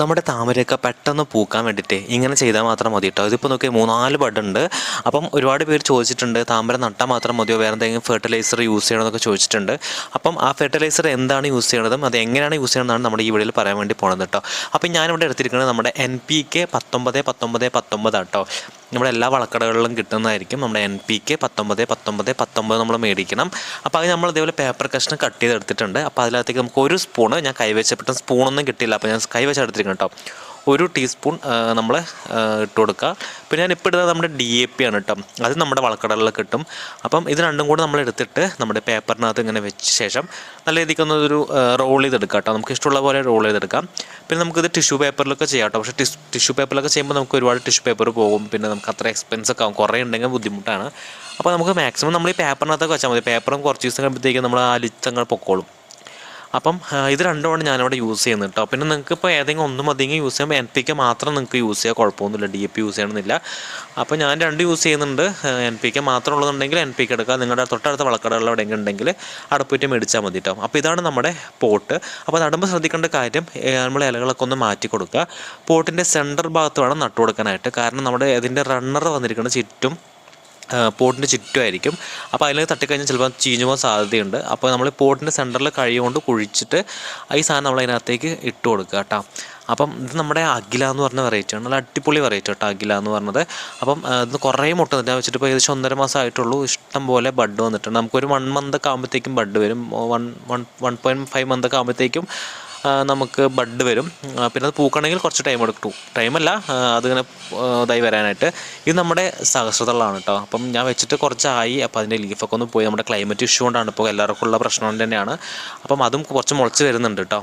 നമ്മുടെ താമരയൊക്കെ പെട്ടെന്ന് പൂക്കാൻ വേണ്ടിയിട്ട് ഇങ്ങനെ ചെയ്താൽ മാത്രം മതി കേട്ടോ ഇതിപ്പോൾ നോക്കി മൂന്നാൽ ബഡുണ്ട്. അപ്പം ഒരുപാട് പേര് ചോദിച്ചിട്ടുണ്ട് താമര നട്ടാൽ മാത്രം മതിയോ? വേറെ എന്തെങ്കിലും ഫെർട്ടിലൈസർ യൂസ് ചെയ്യണമെന്നൊക്കെ ചോദിച്ചിട്ടുണ്ട്. അപ്പം ആ ഫെർട്ടിലൈസർ എന്താണ് യൂസ് ചെയ്യണതും അത് എങ്ങനെയാണ് യൂസ് ചെയ്യണമെന്നാണ് നമ്മുടെ ഈ വീഡിയോയിൽ പറയാൻ വേണ്ടി പോണത് കേട്ടോ അപ്പം ഞാനിവിടെ എടുത്തിരിക്കുന്നത് നമ്മുടെ എൻ പി കെ പത്തൊമ്പത് പത്തൊമ്പത് പത്തൊമ്പതാണ് കേട്ടോ നമ്മുടെ എല്ലാ വളക്കടകളിലും കിട്ടുന്നതായിരിക്കും നമ്മുടെ എൻ പി കെ പത്തൊമ്പത് പത്തൊമ്പത് പത്തൊമ്പത് നമ്മൾ മേടിക്കണം. അപ്പോൾ അത് നമ്മൾ ഇതേപോലെ പേപ്പർ കഷ്ണം കട്ട് ചെയ്തെടുത്തിട്ടുണ്ട്. അപ്പോൾ അതിനകത്തേക്ക് നമുക്ക് ഒരു സ്പൂണ് ഞാൻ കൈവച്ചപ്പെട്ട സ്പൂണൊന്നും കിട്ടിയില്ല. അപ്പോൾ ഞാൻ കൈവച്ചെടുത്തിരിക്കണം കേട്ടോ. ഒരു ടീസ്പൂൺ നമ്മൾ ഇട്ട് കൊടുക്കുക പിന്നെ ഞാൻ ഇപ്പോൾ ഇടുന്നത് നമ്മുടെ ഡി എ പി ആണ് കേട്ടോ അത് നമ്മുടെ വളക്കടലിൽ കിട്ടും. അപ്പം ഇത് രണ്ടും കൂടെ നമ്മൾ എടുത്തിട്ട് നമ്മുടെ പേപ്പറിനകത്ത് ഇങ്ങനെ വെച്ച ശേഷം നല്ല രീതിക്കൊന്ന് ഒരു റോൾ ചെയ്തെടുക്കാം കേട്ടോ നമുക്ക് ഇഷ്ടമുള്ള പോലെ റോൾ ചെയ്തെടുക്കാം. പിന്നെ നമുക്കിത് ടിഷ്യൂ പേപ്പറിലൊക്കെ ചെയ്യാം കേട്ടോ പക്ഷേ ടിഷ്യൂ പേപ്പറിലൊക്കെ ചെയ്യുമ്പോൾ നമുക്ക് ഒരുപാട് ടിഷ്യൂ പേപ്പർ പോകും. പിന്നെ നമുക്ക് അത്ര എക്സ്പെൻസ് ഒക്കെ ആവും. കുറേ ഉണ്ടെങ്കിൽ ബുദ്ധിമുട്ടാണ്. അപ്പോൾ നമുക്ക് മാക്സിമം നമ്മൾ ഈ പേപ്പറിനകത്തൊക്കെ വെച്ചാൽ മതി പേപ്പറും കുറച്ച് ദിവസം കഴിയുമ്പോഴത്തേക്കും നമ്മൾ ആ ലിത്തങ്ങൾ പൊക്കോളും. അപ്പം ഇത് രണ്ടുമാണ് ഞാനിവിടെ യൂസ് ചെയ്യുന്നത് കേട്ടോ പിന്നെ നിങ്ങൾക്ക് ഇപ്പോൾ ഏതെങ്കിലും ഒന്നും അധികം യൂസ് ചെയ്യുമ്പോൾ എൻ പി കെ മാത്രം നിങ്ങൾക്ക് യൂസ് ചെയ്യാൻ കുഴപ്പമൊന്നുമില്ല. ഡി പി യൂസ് ചെയ്യണമെന്നില്ല. അപ്പോൾ ഞാൻ രണ്ട് യൂസ് ചെയ്യുന്നുണ്ട്. എൻ പി കെ മാത്രം ഉള്ളതുണ്ടെങ്കിൽ എൻ പി കെ എടുക്കുക നിങ്ങളുടെ തൊട്ടടുത്ത വളക്കടകളിൽ എവിടെയെങ്കിലും ഉണ്ടെങ്കിൽ പോയിട്ട് മേടിച്ചാൽ മതി കേട്ടോ അപ്പോൾ ഇതാണ് നമ്മുടെ പോട്ട്. അപ്പോൾ നടുമ്പോൾ ശ്രദ്ധിക്കേണ്ട കാര്യം നമ്മൾ ഇലകളൊക്കെ ഒന്ന് മാറ്റി കൊടുക്കുക. പോട്ടിന്റെ സെന്റർ ഭാഗത്ത് വേണം നട്ടു കൊടുക്കാനായിട്ട്. കാരണം നമ്മുടെ ഇതിന്റെ റണ്ണർ വന്നിരിക്കുന്നത് ചുറ്റും പോട്ടിന്റെ ചുറ്റുമായിരിക്കും. അപ്പോൾ അതിലേക്ക് തട്ടിക്കഴിഞ്ഞാൽ ചിലപ്പോൾ ചീഞ്ഞു പോകാൻ സാധ്യതയുണ്ട്. അപ്പോൾ നമ്മൾ പോട്ടിന്റെ സെന്ററിൽ കഴിയുകൊണ്ട് കൊണ്ട് കുഴിച്ചിട്ട് ഈ സാധനം നമ്മൾ അതിനകത്തേക്ക് ഇട്ട് കൊടുക്കുക കേട്ടോ. അപ്പം ഇത് നമ്മുടെ അഖില എന്ന് പറഞ്ഞ വെറൈറ്റി ആണ്. നല്ല അടിപൊളി വെറൈറ്റി കേട്ടോ അഖില എന്ന് പറഞ്ഞത്. അപ്പം ഇത് കുറേ മുട്ട വന്നിട്ട് വെച്ചിട്ട് ഇപ്പോൾ ഏകദേശം ഒന്നര മാസം ആയിട്ടുള്ളൂ. ഇഷ്ടം പോലെ ബഡ് വന്നിട്ടുണ്ട്. നമുക്കൊരു വൺ മന്ത് ഒക്കെ ആകുമ്പോഴത്തേക്കും ബഡ് വരും. One one one point five month ഒക്കെ ആകുമ്പോഴത്തേക്കും നമുക്ക് ബഡ് വരും. പിന്നെ അത് പൂക്കണമെങ്കിൽ കുറച്ച് ടൈം എടുക്കും. ടൈമല്ല അതിങ്ങനെ ഇതായി വരാനായിട്ട്. ഇത് നമ്മുടെ സഹസ്രതളാണ് കേട്ടോ അപ്പം ഞാൻ വെച്ചിട്ട് കുറച്ചായി. അപ്പോൾ അതിന്റെ ലീഫൊക്കെ ഒന്ന് പോയി. നമ്മുടെ ക്ലൈമറ്റ് ഇഷ്യൂ കൊണ്ടാണ് ഇപ്പോൾ എല്ലാവർക്കും ഉള്ള പ്രശ്നം തന്നെയാണ്. അപ്പം അതും കുറച്ച് മുളച്ച് വരുന്നുണ്ട് കേട്ടോ